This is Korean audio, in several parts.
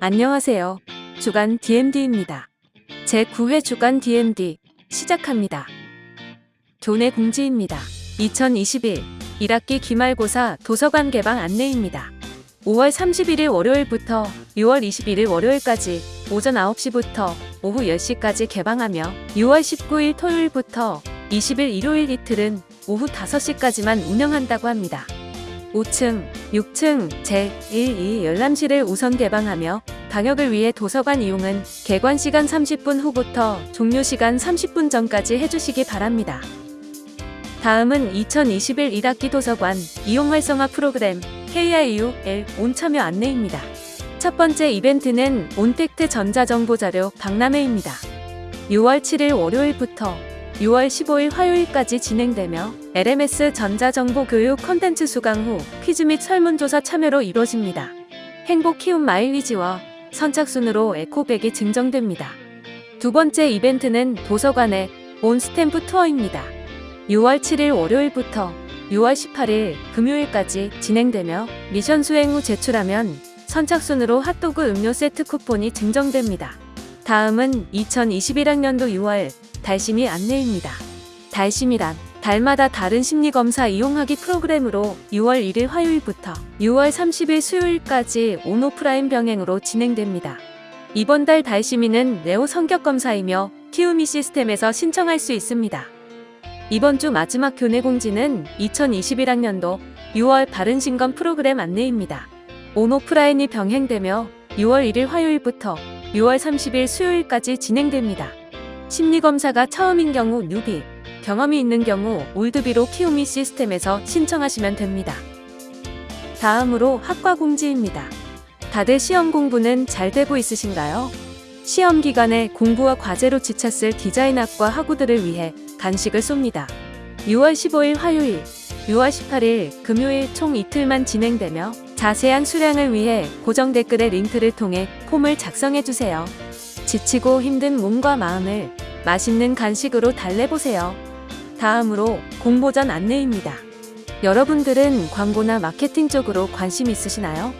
안녕하세요. 주간 DMD입니다. 제9회 주간 DMD 시작합니다. 교내 공지입니다. 2021 1학기 기말고사 도서관 개방 안내입니다. 5월 31일 월요일부터 6월 21일 월요일까지 오전 9시부터 오후 10시까지 개방하며 6월 19일 토요일부터 20일 일요일 이틀은 오후 5시까지만 운영한다고 합니다. 5층, 6층 제1, 2 열람실을 우선 개방하며 방역을 위해 도서관 이용은 개관 시간 30분 후부터 종료 시간 30분 전까지 해주시기 바랍니다. 다음은 2021 1학기 도서관 이용 활성화 프로그램 KIUL 온 참여 안내입니다. 첫 번째 이벤트는 온택트 전자정보자료 박람회입니다. 6월 7일 월요일부터 6월 15일 화요일까지 진행되며 LMS 전자정보 교육 컨텐츠 수강 후 퀴즈 및 설문조사 참여로 이루어집니다. 행복 키움 마일리지와 선착순으로 에코백이 증정됩니다. 두 번째 이벤트는 도서관의 온 스탬프 투어입니다. 6월 7일 월요일부터 6월 18일 금요일까지 진행되며 미션 수행 후 제출하면 선착순으로 핫도그 음료 세트 쿠폰이 증정됩니다. 다음은 2021학년도 6월 달심이 안내입니다. 달심이란 달마다 다른 심리검사 이용하기 프로그램으로 6월 1일 화요일부터 6월 30일 수요일까지 온오프라인 병행으로 진행됩니다. 이번 달 달심이는 네오 성격검사이며 키우미 시스템에서 신청할 수 있습니다. 이번 주 마지막 교내 공지는 2021학년도 6월 바른신검 프로그램 안내입니다. 온오프라인이 병행되며 6월 1일 화요일부터 6월 30일 수요일까지 진행됩니다. 심리검사가 처음인 경우 뉴비, 경험이 있는 경우 올드비로 키우미 시스템에서 신청하시면 됩니다. 다음으로 학과 공지입니다. 다들 시험 공부는 잘 되고 있으신가요? 시험 기간에 공부와 과제로 지쳤을 디자인학과 학우들을 위해 간식을 쏩니다. 6월 15일 화요일, 6월 18일 금요일 총 이틀만 진행되며 자세한 수량을 위해 고정 댓글의 링크를 통해 폼을 작성해 주세요. 지치고 힘든 몸과 마음을 맛있는 간식으로 달래보세요. 다음으로 공모전 안내입니다. 여러분들은 광고나 마케팅 쪽으로 관심 있으시나요?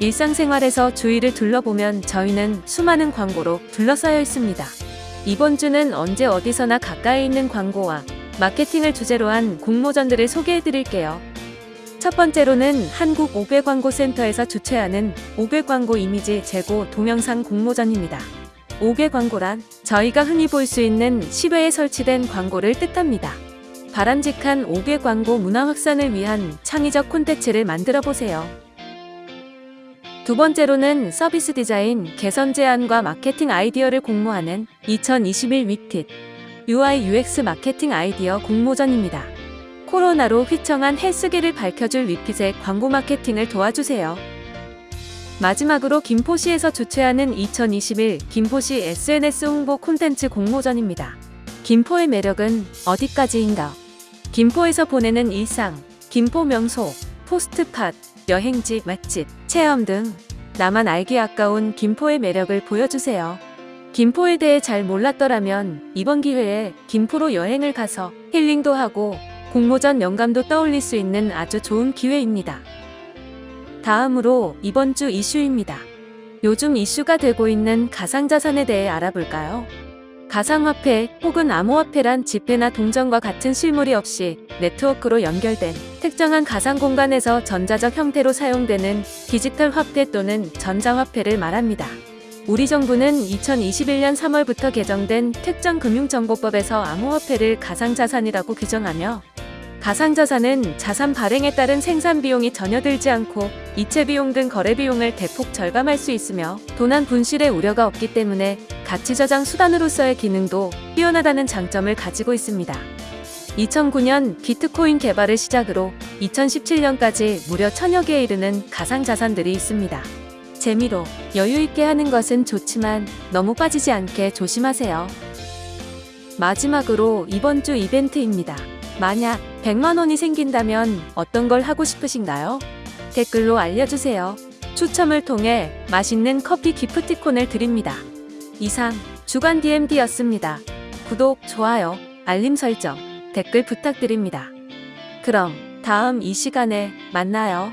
일상생활에서 주위를 둘러보면 저희는 수많은 광고로 둘러싸여 있습니다. 이번 주는 언제 어디서나 가까이 있는 광고와 마케팅을 주제로 한 공모전들을 소개해 드릴게요. 첫 번째로는 한국 500광고센터에서 주최하는 500광고 이미지 제고 동영상 공모전입니다. 5개 광고란 저희가 흔히 볼 수 있는 10회에 설치된 광고를 뜻합니다. 바람직한 5개 광고 문화 확산을 위한 창의적 콘텐츠를 만들어 보세요. 두 번째로는 서비스 디자인, 개선 제안과 마케팅 아이디어를 공모하는 2021 위킷 UI UX 마케팅 아이디어 공모전입니다. 코로나로 휘청한 헬스계를 밝혀줄 위핏의 광고 마케팅을 도와주세요. 마지막으로 김포시에서 주최하는 2021 김포시 SNS 홍보 콘텐츠 공모전입니다. 김포의 매력은 어디까지인가? 김포에서 보내는 일상, 김포 명소, 포스트팟, 여행지, 맛집, 체험 등 나만 알기 아까운 김포의 매력을 보여주세요. 김포에 대해 잘 몰랐더라면 이번 기회에 김포로 여행을 가서 힐링도 하고 공모전 영감도 떠올릴 수 있는 아주 좋은 기회입니다. 다음으로 이번 주 이슈입니다. 요즘 이슈가 되고 있는 가상자산에 대해 알아볼까요? 가상화폐 혹은 암호화폐란 지폐나 동전과 같은 실물이 없이 네트워크로 연결된 특정한 가상 공간에서 전자적 형태로 사용되는 디지털 화폐 또는 전자화폐를 말합니다. 우리 정부는 2021년 3월부터 개정된 특정금융정보법에서 암호화폐를 가상자산이라고 규정하며 가상자산은 자산 발행에 따른 생산 비용이 전혀 들지 않고 이체 비용 등 거래 비용을 대폭 절감할 수 있으며 도난 분실의 우려가 없기 때문에 가치 저장 수단으로서의 기능도 뛰어나다는 장점을 가지고 있습니다. 2009년 비트코인 개발을 시작으로 2017년까지 무려 천여 개에 이르는 가상자산들이 있습니다. 재미로 여유 있게 하는 것은 좋지만 너무 빠지지 않게 조심하세요. 마지막으로 이번 주 이벤트입니다. 만약 100만 원이 생긴다면 어떤 걸 하고 싶으신가요? 댓글로 알려주세요. 추첨을 통해 맛있는 커피 기프티콘을 드립니다. 이상 주간 DMD였습니다. 구독, 좋아요, 알림 설정, 댓글 부탁드립니다. 그럼 다음 이 시간에 만나요.